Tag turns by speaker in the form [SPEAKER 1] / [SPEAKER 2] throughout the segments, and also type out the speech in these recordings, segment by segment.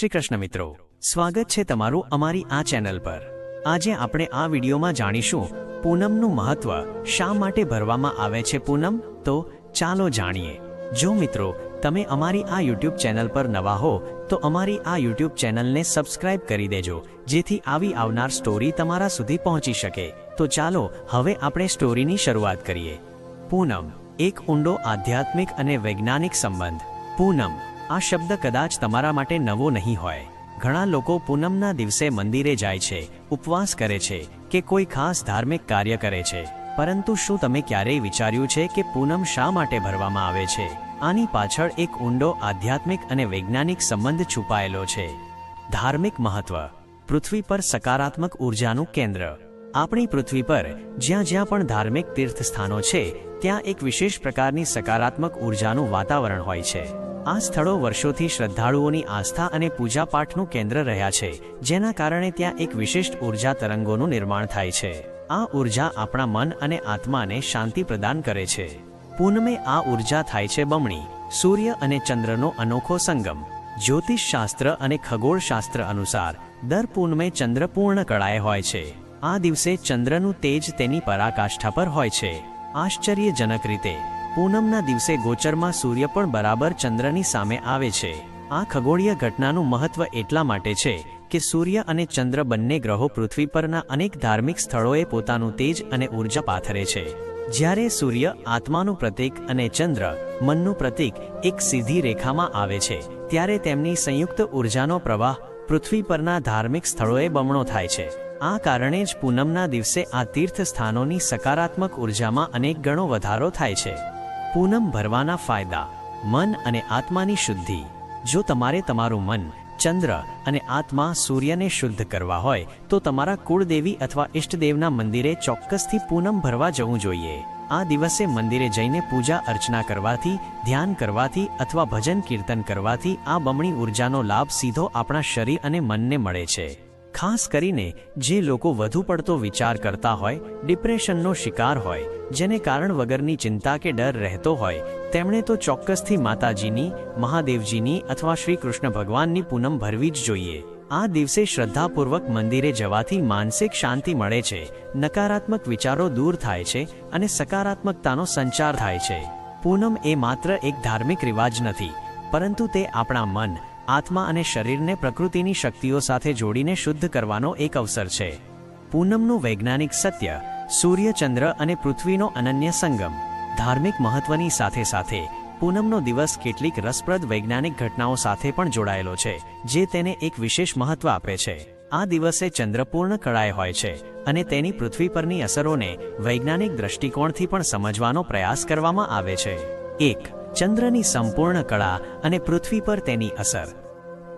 [SPEAKER 1] શ્રી કૃષ્ણ મિત્રો, સ્વાગત છે તમારું અમારી આ ચેનલ પર. આજે આપણે આ વિડીયોમાં જાણીશું પૂનમનું મહત્વ શા માટે ભરવામાં આવે છે પૂનમ? તો ચાલો જાણીએ. જો મિત્રો, તમે અમારી આ યુટ્યુબ ચેનલ પર નવા હો, તો અમારી આ યુટ્યુબ ચેનલને સબસ્ક્રાઇબ કરી દેજો, જેથી આવી આવનાર સ્ટોરી તમારા સુધી પહોંચી શકે. તો ચાલો, હવે આપણે સ્ટોરીની શરૂઆત કરીએ. પૂનમ, એક ઊંડો આધ્યાત્મિક અને વૈજ્ઞાનિક સંબંધ. પૂનમ આ શબ્દ કદાચ તમારા માટે નવો નહીં હોય. ઘણા લોકો પૂનમના દિવસે મંદિરે જાય છે, ઉપવાસ કરે છે, કે કોઈ ખાસ ધાર્મિક કાર્ય કરે છે. પરંતુ શું તમે ક્યારેય વિચાર્યું છે કે પૂનમ શા માટે ભરવામાં આવે છે? આની પાછળ એક ઊંડો આધ્યાત્મિક અને વૈજ્ઞાનિક સંબંધ છુપાયેલો છે. ધાર્મિક મહત્વ. પૃથ્વી પર સકારાત્મક ઉર્જાનું કેન્દ્ર. આપણી પૃથ્વી પર જ્યાં જ્યાં પણ ધાર્મિક તીર્થ સ્થાનો છે, ત્યાં એક વિશેષ પ્રકારની સકારાત્મક ઉર્જાનું વાતાવરણ હોય છે. આ સ્થળો વર્ષોથી શ્રદ્ધાળુઓની આસ્થા અને પૂજાપાઠનું કેન્દ્ર રહ્યા છે, જેના કારણે ત્યાં એક વિશિષ્ટ ઊર્જા તરંગોનું નિર્માણ થાય છે. આ ઊર્જા આપણા મન અને આત્માને શાંતિ પ્રદાન કરે છે. પૂનમે આ ઊર્જા થાય છે બમણી, સૂર્ય અને ચંદ્રનો અનોખો સંગમ. જ્યોતિષશાસ્ત્ર અને ખગોળશાસ્ત્ર અનુસાર, દર પૂનમે ચંદ્ર પૂર્ણ કળાએ હોય છે. આ દિવસે ચંદ્રનું તેજ તેની પરાકાષ્ઠા પર હોય છે. આશ્ચર્યજનક રીતે પૂનમના દિવસે ગોચરમાં સૂર્ય પણ બરાબર ચંદ્રની સામે આવે છે. આ ખગોળીય ઘટનાનું મહત્વ એટલા માટે છે કે સૂર્ય અને ચંદ્ર બંને ગ્રહો પૃથ્વી પરના અનેક ધાર્મિક સ્થળોએ પોતાનું તેજ અને ઊર્જા પાથરે છે. જ્યારે સૂર્ય આત્માનું પ્રતીક અને ચંદ્ર મનનું પ્રતીક એક સીધી રેખામાં આવે છે, ત્યારે તેમની સંયુક્ત ઉર્જાનો પ્રવાહ પૃથ્વી પરના ધાર્મિક સ્થળોએ બમણો થાય છે. આ કારણે જ પૂનમના દિવસે આ તીર્થ સ્થાનોની સકારાત્મક ઉર્જામાં અનેક ગણો વધારો થાય છે. પૂનમ ભરવાના ફાયદા, મન અને આત્માની શુદ્ધિ. જો તમારે તમારું મન, ચંદ્ર અને આત્મા સૂર્યને શુદ્ધ કરવા હોય, તો તમારા કુળદેવી અથવા ઇષ્ટદેવના મંદિરે ચોક્કસથી પૂનમ ભરવા જવું જોઈએ. આ દિવસે મંદિરે જઈને પૂજા અર્ચના કરવાથી, ધ્યાન કરવાથી અથવા ભજન કીર્તન કરવાથી આ બમણી ઉર્જાનો લાભ સીધો આપણા શરીર અને મનને મળે છે. ખાસ કરીને જે લોકો વધુ પડતો વિચાર કરતા હોય, ડિપ્રેશનનો શિકાર હોય, જેને કારણ વગરની ચિંતા કે ડર રહેતો હોય, તેમણે તો ચોક્કસથી માતાજીની, મહાદેવજીની અથવા શ્રી કૃષ્ણ ભગવાનની પૂનમ ભરવી જ જોઈએ. આ દિવસે શ્રદ્ધાપૂર્વક મંદિરે જવાથી માનસિક શાંતિ મળે છે, નકારાત્મક વિચારો દૂર થાય છે અને સકારાત્મકતાનો સંચાર થાય છે. પૂનમ એ માત્ર એક ધાર્મિક રિવાજ નથી, પરંતુ તે આપણા મન આત્મા અને શરીરને પ્રકૃતિની શક્તિઓ સાથે જોડીને શુદ્ધ કરવાનો એક અવસર છે. પૂનમનું વૈજ્ઞાનિક સત્ય, સૂર્ય, ચંદ્ર અને પૃથ્વીનો અનન્ય સંગમ. ધાર્મિક મહત્વની સાથે સાથે, પૂનમનો દિવસ કેટલીક રસપ્રદ વૈજ્ઞાનિક ઘટનાઓ સાથે પણ જોડાયેલો છે, જે તેને એક વિશેષ મહત્વ આપે છે. આ દિવસે ચંદ્રપૂર્ણ કળાએ હોય છે અને તેની પૃથ્વી પરની અસરોને વૈજ્ઞાનિક દ્રષ્ટિકોણથી પણ સમજવાનો પ્રયાસ કરવામાં આવે છે. એક ચંદ્રની સંપૂર્ણ કળા અને પૃથ્વી પર તેની અસર.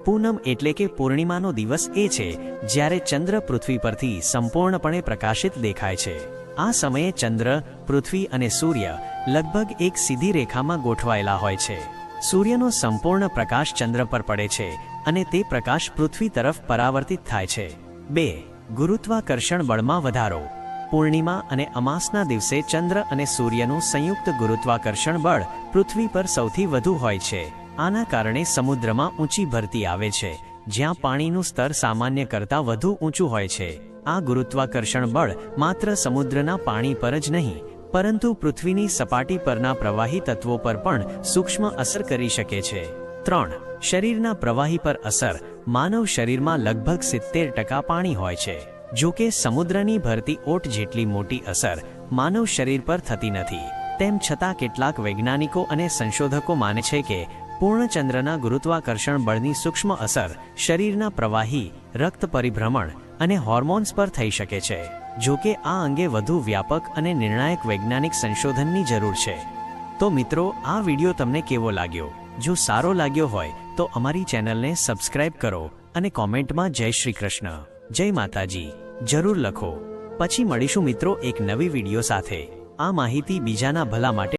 [SPEAKER 1] પૂનમ એટલે કે પૂર્ણિમાનો દિવસ એ છે જ્યારે ચંદ્ર પૃથ્વી પરથી સંપૂર્ણપણે પ્રકાશિત દેખાય છે. આ સમયે ચંદ્ર, પૃથ્વી અને સૂર્ય લગભગ એક સીધી રેખામાં ગોઠવાયેલા હોય છે. સૂર્યનો સંપૂર્ણ પ્રકાશ ચંદ્ર પર પડે છે અને તે પ્રકાશ પૃથ્વી તરફ પરાવર્તિત થાય છે. બે, ગુરુત્વાકર્ષણ બળમાં વધારો. પૂર્ણિમા અને અમાસના દિવસે ચંદ્ર અને સૂર્યનું સંયુક્ત ગુરુત્વાકર્ષણ બળ પૃથ્વી પર સૌથી વધુ હોય છે. આના કારણે સમુદ્રમાં ઊંચી ભરતી આવે છે, જ્યાં પાણીનું સ્તર સામાન્ય કરતાં વધુ ઊંચું હોય છે. આ ગુરુત્વાકર્ષણ બળ માત્ર સમુદ્રના પાણી પર જ નહીં, પરંતુ પૃથ્વીની સપાટી પરના પ્રવાહી તત્વો પર પણ સૂક્ષ્મ અસર કરી શકે છે. ત્રણ, શરીરના પ્રવાહી પર અસર માનવ શરીરમાં લગભગ સિત્તેર ટકા પાણી હોય છે. જો કે સમુદ્રની ભરતી ઓટ જેટલી મોટી અસર માનવ શરીર પર થતી નથી. તેમ છતાં કેટલાક વૈજ્ઞાનિકો અને સંશોધકો માને છે કે પૂર્ણચંદ્રના ગુરુત્વાકર્ષણ બળની સૂક્ષ્મ અસર શરીરના પ્રવાહી, રક્ત પરિભ્રમણ અને હોર્મોન્સ પર થઈ શકે છે. જો કે આ અંગે વધુ વ્યાપક અને નિર્ણાયક વૈજ્ઞાનિક સંશોધનની જરૂર છે. તો મિત્રો, આ વિડિયો તમને કેવો લાગ્યો? જો સારો લાગ્યો હોય, તો અમારી ચેનલને સબસ્ક્રાઇબ કરો અને કોમેન્ટમાં જય શ્રી કૃષ્ણ. જય માતાજી. જરૂર લખો. પછી મળીશું મિત્રો એક નવી વીડિયો સાથે. આ માહિતી બીજાના ભલા માટે